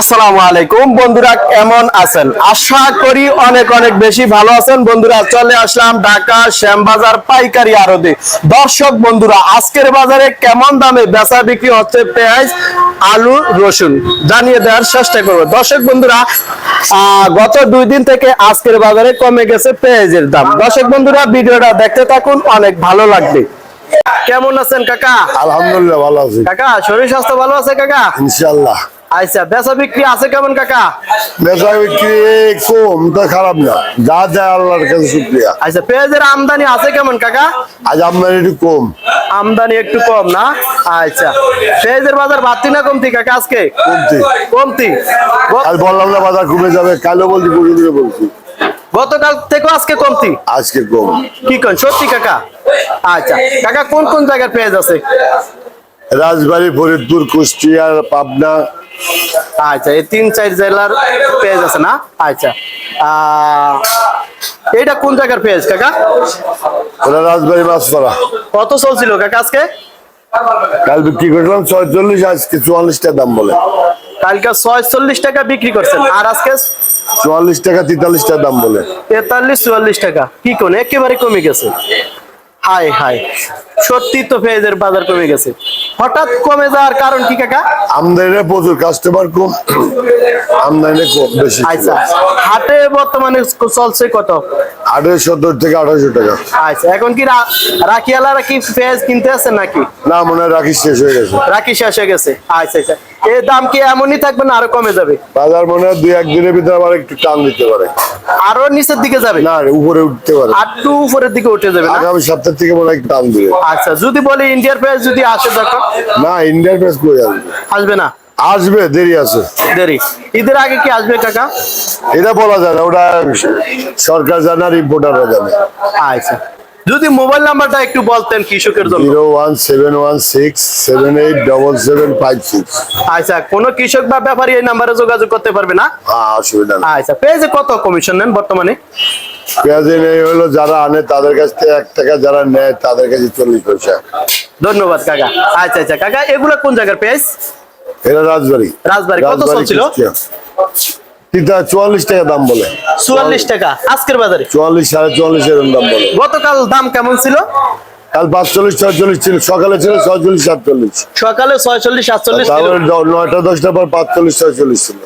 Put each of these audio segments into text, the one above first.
আসসালামু আলাইকুম। বন্ধুরা কেমন আছেন? আশা করি অনেক অনেক বেশি ভালো আছেন। বন্ধুরা চলে আসলাম ঢাকা শ্যামবাজার পাইকারি আরদে দর্শক বন্ধুরা আজকের বাজারে কেমন দামে বেচা বিক্রি হচ্ছে পেঁয়াজ আলু রসুন? জানিয়ে দেওয়ার চেষ্টা করব। দর্শক বন্ধুরা আহ, গত দুই দিন থেকে আজকের বাজারে কমে গেছে পেঁয়াজের দাম। দর্শক বন্ধুরা ভিডিওটা দেখতে থাকুন অনেক ভালো লাগবে। কেমন আছেন কাকা? আলহামদুলিল্লাহ ভালো আছি। কাকা শরীর স্বাস্থ্য ভালো আছে কাকা? ইনশাল্লাহ আচ্ছা বেচা বিক্রি আছে কেমন কাকা? বেচা বিক্রি কম তো খারাপ না। যা যায় আল্লাহর কাছে শুক্রিয়া। আচ্ছা পেঁয়াজের আমদানি আছে কেমন কাকা? আজ আপনার একটু কম। আমদানি একটু কম না? আচ্ছা পেঁয়াজের বাজার বাড়তি না কমতি কাকা আজকে? কমতি। কমতি। কাল বললাম না বাজার কমে যাবে কালও বলছি দিকে বলছি। গতকাল থেকে আজকে কমতি? আজকে কম। কি কোন সত্যি কাকা? আচ্ছা কাকা কোন কোন জায়গার পেঁয়াজ আছে? রাজবাড়ী ফরিদপুর কুষ্টিয়া পাবনা আচ্ছা এই তিন চার জেলার পেঁয়াজ আছে না? আচ্ছা। আহ, এইটা কোন জায়গার পেঁয়াজ কাকা? রাজবাড়ী মাছ করা কত চলছিল কাকা আজকে? কাল বিক্রি করলাম ছয়চল্লিশ আজকে দাম বলে। কালকে ছয়চল্লিশ টাকা বিক্রি করছেন আর আজকে? চুয়াল্লিশ টাকা তেতাল্লিশটা দাম বলে। তেতাল্লিশ চুয়াল্লিশ টাকা। কি কোন? একেবারে কমে গেছে। হাই হাই সত্যি তো পেঁয়াজের বাজার কমে গেছে। হঠাৎ কমে যাওয়ার কারণ কি কাকা? আমদানি প্রচুর কাস্টমার কম আমদানি কম বেশি। আচ্ছা হাটে বর্তমানে চলছে কত? আঠারো সত্তর থেকে আঠারোশো টাকা। আচ্ছা এখন কি রাখিয়ালারা কি পেঁয়াজ কিনতে আসছে নাকি? না মনে হয় রাখি শেষ হয়ে গেছে। রাখি শেষ হয়ে গেছে। আচ্ছা আচ্ছা। এর দাম কি এমনই থাকবে না আরও কমে যাবে? বাজার মনে হয় দুই একদিনের ভিতরে আবার একটু টান দিতে পারে। আরও নিচের দিকে যাবে? না উপরে উঠতে পারে। আটটু উপরের দিকে উঠে যাবে আগামী সপ্তাহ থেকে মনে হয় টান দিবে। আচ্ছা যদি বলি ইন্ডিয়ার পেঁয়াজ যদি আসে তখন না ইন্ডিয়ার প্রেস করে আসবে? আসবে না? আসবে দেরি আছে। দেরি। ঈদের আগে কি আসবে কাকা? এটা বলা যায় না ওটা সরকার জানার ইম্পোর্টাররা জানে। আচ্ছা। যদি মোবাইল নাম্বারটা একটু বলতেন কৃষকের জন্য। Zero one seven one six seven eight double seven five six. আচ্ছা কোনো কৃষক বা ব্যাপারী এই নাম্বারে যোগাযোগ করতে পারবে না? অসুবিধা না আচ্ছা পেঁয়াজে কত কমিশন নেন বর্তমানে? পেঁয়াজে নেই হলো যারা আনে তাদের কাছ থেকে এক টাকা যারা নেয় তাদের কাছে চল্লিশ পয়সা। ধন্যবাদ কাকা। আচ্ছা আচ্ছা কাকা এগুলো কোন জায়গার পেঁয়াজ? এটা রাজবাড়ি। রাজবাড়ি, কত চলছিল? তিতা চুয়াল্লিশ টাকা দাম বলে। চুয়াল্লিশ টাকা। আজকের বাজারে? চুয়াল্লিশ সাড়ে চুয়াল্লিশ এরকম দাম বলে। গতকাল দাম কেমন ছিল? কাল পাঁচচল্লিশ ছয়চল্লিশ ছিল সকালে ছিল ছয়চল্লিশ সাতচল্লিশ। সকালে ছয়চল্লিশ সাতচল্লিশ তারপরে নয়টা দশটার পর পাঁচচল্লিশ ছয়চল্লিশ ছিল।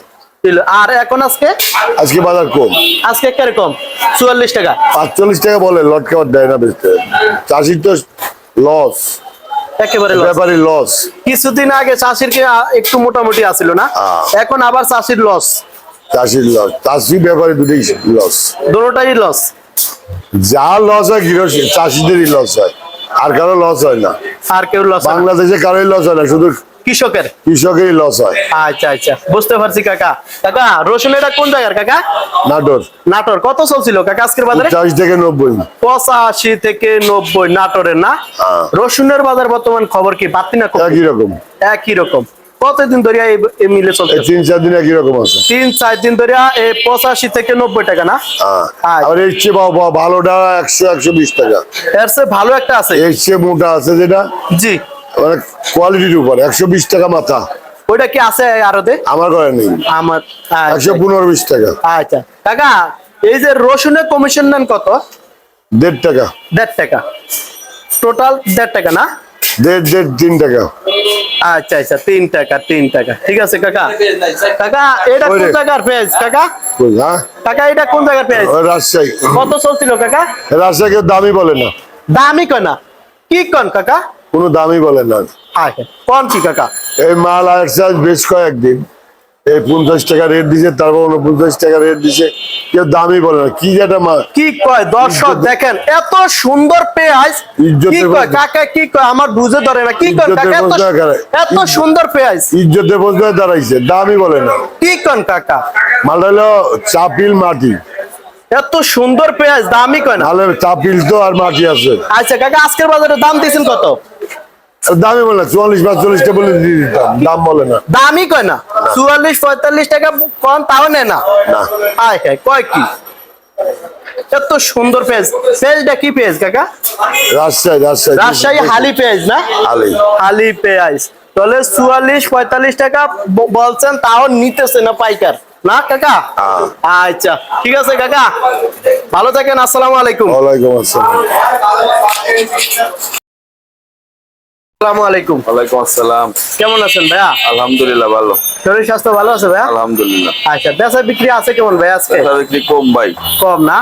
ছিল। আর এখন আজকে? আজকে বাজার কম। আজকে কীরকম চুয়াল্লিশ টাকা। পাঁচচল্লিশ টাকা বলে লট খাবার দেয় না বেচতে। চাষির তো লস একেবারে। লস কিছুদিন আগে চাষির কি একটু মোটামুটি আছিল না? হ্যাঁ। এখন আবার চাষির লস চাষির লস চাষি ব্যাপারী দুটোই লস দুটোটাই লস যা লস হয় চাষিদেরই লস হয়। আর কারও লস হয় না। আর কেউ লস বাংলাদেশে কারোই লস হয় না শুধু কৃষকের। কৃষকেরই লস হয়। আচ্ছা আচ্ছা। বুঝতে পারছি কাকা। কাকা রসুন এটা কোন জায়গার কাকা? নাটোর। নাটোর। কত চলছিল কাকা আজকের বাজারে? থেকে নব্বই। পঁচাশি থেকে নব্বই নাটোরের না? হ্যাঁ। রসুনের বাজার বর্তমান খবর কি বাড়তি না? একই রকম। একই রকম। কতদিন ধরে এই মিলে চলছে তিন চার দিন একই রকম আছে? তিন চার দিন ধরে এই পঁচাশি থেকে নব্বই টাকা না। আর এর চেয়ে ভালোটা একশো একশো বিশ টাকা। এর চেয়ে ভালো একটা আছে। এর চেয়ে মোটা আছে যেটা? জি। মানে কোয়ালিটির উপর একশো বিশ টাকা মাথা। ওইটা কি আছে আরতে আমার ঘরে নেই। আমার একশো আচ্ছা পনেরো বিশ টাকা। আচ্ছা। কাকা এই যে রসুনের কমিশন নেন কত? দেড় টাকা। দেড় টাকা। টোটাল দেড় টাকা না? দেড় দেড় তিন টাকা। আচ্ছা আচ্ছা তিন টাকা তিন টাকা। ঠিক আছে কাকা। কাকা এটা কোন। জায়গার পেঁয়াজ কাকা? হ্যাঁ? কাকা এটা কোন জায়গার পেঁয়াজ রাজশাহী। কত চলছিল কাকা? রাজশাহী দামি বলে না। দামি কয় না? কি কন কাকা? কোন দামি বলে না। আচ্ছা কোন কি কাকা? এই মাল আসছে বেশ কয়েকদিন। এই পঞ্চাশ টাকা রেট দিছে তারপর উনপঞ্চাশ টাকা রেট দিছে। কেউ দামই বলে না। কি যেটা মাল কি কয়? দর্শক দেখেন এত সুন্দর পেঁয়াজ। কি কয়? কাকা কি কয়? আমার বুঝে ধরে না। কি কয়? কাকা এত- সুন্দর পেঁয়াজ। ইজ্জতে বলতে দাঁড়াইছে। দামই বলে না। কি কন কাকা? মালটা হলো চাপিল মাটি। এত সুন্দর পেঁয়াজ দামি কয় না। চাপিল তো আর মাটি আছে। আচ্ছা কাকা আজকের বাজারে দাম দিয়েছেন কত? দামই বলে না চুয়াল্লিশ পাঁচচল্লিশটা বলে দিয়ে দিতাম দাম বলে না। দামি কয় না? চুয়াল্লিশ পঁয়তাল্লিশ টাকা কম তাও নেয় না। না। আয় হ্যাঁ কয় কি? এত সুন্দর পেঁয়াজ পেঁয়াজটা কি পেঁয়াজ কাকা? রাজশাহী রাজশাহী। রাজশাহী হালি পেঁয়াজ না? হালি। হালি পেঁয়াজ তাহলে চুয়াল্লিশ পঁয়তাল্লিশ টাকা বলছেন তাও নিতেছে না পাইকার। না কাকা? আচ্ছা ঠিক আছে কাকা। ভালো থাকেন আসসালামু আলাইকুম। ওয়ালাইকুম আসসালাম। আসসালামু আলাইকুম। ওয়ালাইকুম আসসালাম। কেমন আছেন ভাইয়া? আলহামদুলিল্লাহ ভালো। শরীর স্বাস্থ্য ভালো আছে ভাইয়া? আলহামদুলিল্লাহ। আচ্ছা বেচা বিক্রি আছে কেমন ভাই আজকে? বেচা বিক্রি কম ভাই। কম না?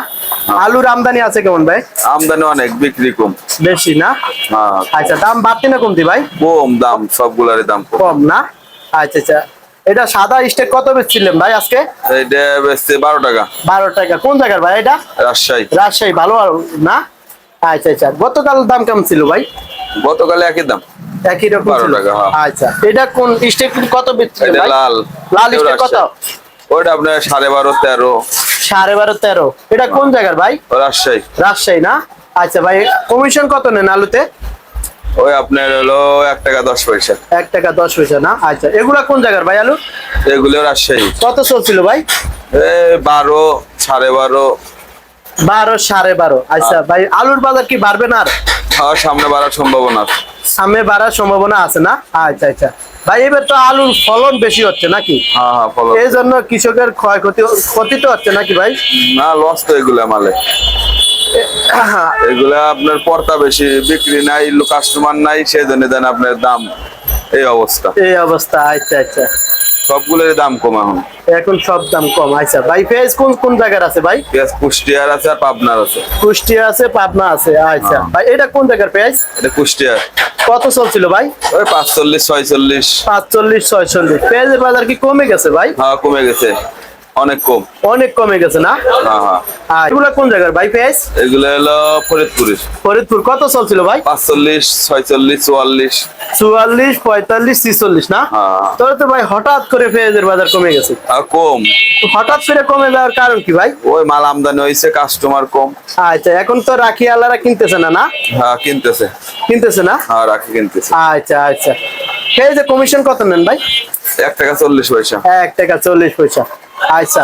আলুর আমদানি আছে কেমন ভাই? আমদানি অনেক বিক্রি কম। বেশি না? হ্যাঁ। আচ্ছা দাম বাড়তি না কমতি ভাই? কম দাম সবগুলারই দাম কম। না? আচ্ছা আচ্ছা। এটা সাদা স্টেক কত বেচছিলেন ভাই আজকে? এইটা বেচছে বারো টাকা। বারো টাকা। কোন জায়গার ভাই এটা? রাজশাহী। রাজশাহী ভালো আর না? আচ্ছা আচ্ছা। গতকাল দাম কেমন ছিল ভাই? গতকালে একই দাম। একই রকম হ্যাঁ। আচ্ছা এটা কোন স্টেক কত ভাই লাল। লাল স্টেক কত। ওইটা আপনার সাড়ে বারো তেরো। সাড়ে বারো তেরো। এটা কোন জায়গার ভাই? রাজশাহী। রাজশাহী না? আচ্ছা ভাই কমিশন কত নেন আলুতে? ওই আপনার হলো এক টাকা দশ পয়সা। এক টাকা দশ পয়সা না? আচ্ছা এগুলা কোন জায়গার ভাই আলু? এগুলো রাজশাহী। কত চলছিল ভাই? বারো সাড়ে বারো। বারো সাড়ে বারো। আচ্ছা ভাই আলুর বাজার কি বাড়বে না আর? সামনে বাড়ার সম্ভাবনা। সামনে বাড়ার সম্ভাবনা আছে না? আচ্ছা আচ্ছা। ভাই এবার তো আলুর ফলন বেশি হচ্ছে নাকি? হ্যাঁ হ্যাঁ এই জন্য কৃষকের ক্ষয়ক্ষতি ক্ষতি তো হচ্ছে নাকি ভাই? না লস তো এগুলা মালে। এগুলা আপনার পর্তা বেশি বিক্রি নাই কাস্টমার নাই সেই জন্য দেন আপনার দাম। এই অবস্থা। এই অবস্থা আচ্ছা আচ্ছা। সবগুলোর দাম কম এখন। এখন সব দাম কম। আচ্ছা ভাই পেঁয়াজ কোন কোন জায়গার আছে ভাই? পেঁয়াজ কুষ্টিয়ার আছে আর পাবনার আছে। কুষ্টিয়া আছে পাবনা আছে আচ্ছা। হ্যাঁ। ভাই এটা কোন জায়গার পেঁয়াজ এটা কুষ্টিয়ার। কত চলছিল ভাই? ওই পাঁচচল্লিশ ছয়চল্লিশ। পাঁচচল্লিশ ছয়চল্লিশ। পেঁয়াজের বাজার কি কমে গেছে ভাই? হ্যাঁ কমে গেছে। অনেক কম। অনেক কমে গেছে না? হ্যাঁ হ্যাঁ। আর কোন জায়গার ভাই পেঁয়াজ এগুলো হলো ফরিদপুরের ফরিদপুর। কত চলছিল ভাই? পাঁচচল্লিশ ছয়চল্লিশ চুয়াল্লিশ। চুয়াল্লিশ পঁয়তাল্লিশ ছিচল্লিশ না? হ্যাঁ। তবে তো ভাই হঠাৎ করে পেঁয়াজের বাজার কমে গেছে। কম। হঠাৎ করে কমে যাওয়ার কারণ কি ভাই? ওই মাল আমদানি হয়েছে কাস্টমার কম। আচ্ছা এখন তো রাখি আলারা কিনতেছে না না? হ্যাঁ কিনতেছে। কিনতেছে না? হ্যাঁ রাখি কিনতেছে। আচ্ছা আচ্ছা। পেঁয়াজের কমিশন কত নেন ভাই? এক টাকা চল্লিশ পয়সা। এক টাকা চল্লিশ পয়সা। আচ্ছা।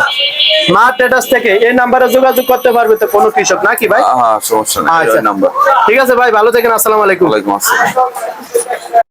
মা ট্রেডার্স থেকে এই নাম্বারে যোগাযোগ করতে পারবে তো কোনো কৃষক নাকি ভাই? হ্যাঁ সমস্যা নাই আচ্ছা। নাম্বার ঠিক আছে ভাই ভালো থাকেন আসসালামু আলাইকুম। ওয়ালাইকুম আসসালাম।